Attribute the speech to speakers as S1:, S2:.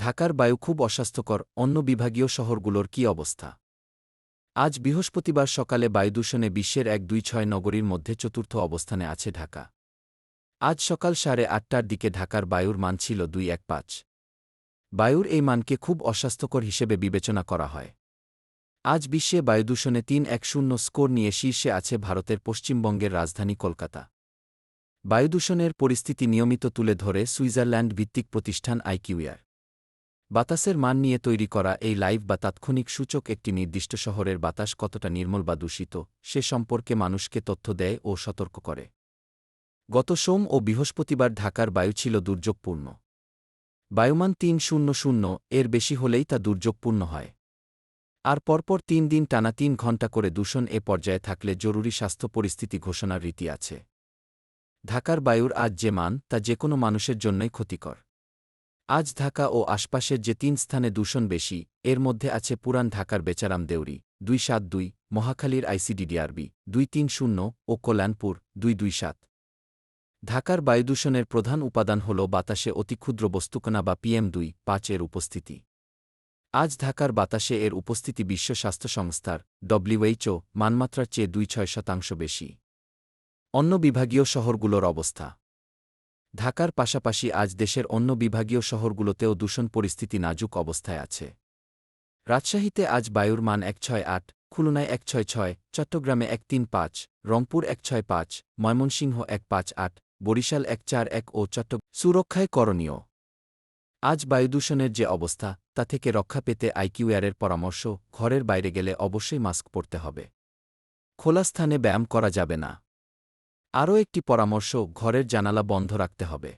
S1: ঢাকার বায়ু খুব অস্বাস্থ্যকর অন্য বিভাগীয় শহরগুলোর কি অবস্থা? আজ বৃহস্পতিবার সকালে বায়ুদূষণে বিশ্বের এক দুই ছয় নগরীর মধ্যে চতুর্থ অবস্থানে আছে ঢাকা। আজ সকাল সাড়ে আটটার দিকে ঢাকার বায়ুর মান ছিল দুই এক পাঁচ। বায়ুর এই মানকে খুব অস্বাস্থ্যকর হিসেবে বিবেচনা করা হয়। আজ বিশ্বে বায়ুদূষণে তিন এক শূন্য স্কোর নিয়ে শীর্ষে আছে ভারতের পশ্চিমবঙ্গের রাজধানী কলকাতা। বায়ুদূষণের পরিস্থিতি নিয়মিত তুলে ধরে সুইজারল্যান্ড ভিত্তিক প্রতিষ্ঠান আইকিউয়ার বাতাসের মান নিয়ে তৈরি করা এই লাইভ বা তাৎক্ষণিক সূচক একটি নির্দিষ্ট শহরের বাতাস কতটা নির্মল বা দূষিত, সে সম্পর্কে মানুষকে তথ্য দেয় ও সতর্ক করে। গত সোম ও বৃহস্পতিবার ঢাকার বায়ু ছিল দুর্যোগপূর্ণ। বায়ুমান তিন শূন্য শূন্য, এর বেশি হলেই তা দুর্যোগপূর্ণ হয়। আর পরপর তিন দিন টানা তিন ঘণ্টা করে দূষণ এ পর্যায়ে থাকলে জরুরি স্বাস্থ্য পরিস্থিতি ঘোষণার রীতি আছে। ঢাকার বায়ুর আজ যে মান, তা যে কোনো মানুষের জন্যই ক্ষতিকর। আজ ঢাকা ও আশপাশের যে তিন স্থানে দূষণ বেশি, এর মধ্যে আছে পুরান ঢাকার বেচারাম দেউরি, দুই সাত দুই, মহাখালীর আইসিডিডিআরবি দুই তিন শূন্য ও কল্যাণপুর, দুই দুই সাত। ঢাকার বায়ুদূষণের প্রধান উপাদান হল বাতাসে অতিক্ষুদ্র বস্তুকণা বা পিএম দুই, পাঁচ এর উপস্থিতি। আজ ঢাকার বাতাসে এর উপস্থিতি বিশ্ব স্বাস্থ্য সংস্থার, ডব্লিউএইচও, মানমাত্রার চেয়ে দুই ছয় শতাংশ বেশি। অন্য বিভাগীয় শহরগুলোর অবস্থা। ঢাকার পাশাপাশি আজ দেশের অন্য বিভাগীয় শহরগুলোতেও দূষণ পরিস্থিতি নাজুক অবস্থায় আছে। রাজশাহীতে আজ বায়ুর মান এক ছয় আট, খুলনায় এক ছয় ছয়, চট্টগ্রামে এক তিন পাঁচ, রংপুর এক ছয় পাঁচ, ময়মনসিংহ এক পাঁচ আট, বরিশাল এক চার এক ও চট্ট সুরক্ষায় করণীয়। আজ বায়ুদূষণের যে অবস্থা, তা থেকে রক্ষা পেতে আইকিউয়ারের পরামর্শ, ঘরের বাইরে গেলে অবশ্যই মাস্ক পরতে হবে। খোলা স্থানে ব্যায়াম করা যাবে না। আরও একটি পরামর্শ ঘরের জানালা বন্ধ রাখতে হবে।